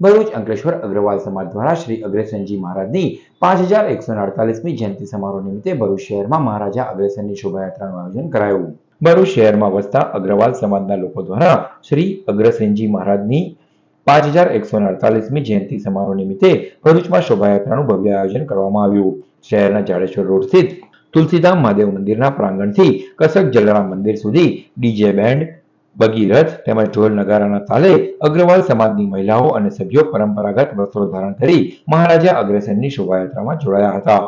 ભરૂચ અંકલેશ્વર અગ્રવાલ સમાજ દ્વારા શ્રી અગ્રેસનજી મહારાજની પાંચ હજાર એકસો અડતાલીસમી જયંતિ સમારોહ નિમિત્તે ભરૂચ શહેરમાં મહારાજા અગ્રેસનની શોભાયાત્રાનું આયોજન કરાયું. ભરૂચ શહેરમાં વસતા અગ્રવાલ સમાજના લોકો દ્વારા શ્રી અગ્રસેનજી મહારાજની પાંચ હજાર એકસો અડતાલીસમી જયંતિ સમારોહ નિમિત્તે ભરૂચમાં શોભાયાત્રાનું ભવ્ય આયોજન કરવામાં આવ્યું. શહેરના જાડેશ્વર રોડ સ્થિત તુલસીધામ મહાદેવ મંદિરના પ્રાંગણથી કસક જલારામ મંદિર સુધી ડીજે બેન્ડ બગીરથ તેમજ ઢોલ નગારાના તાલે અગ્રવાલ સમાજની મહિલાઓ અને સભ્યો પરંપરાગત વસ્ત્રો ધારણ કરી મહારાજા અગ્રસેનની શોભાયાત્રામાં જોડાયા હતા.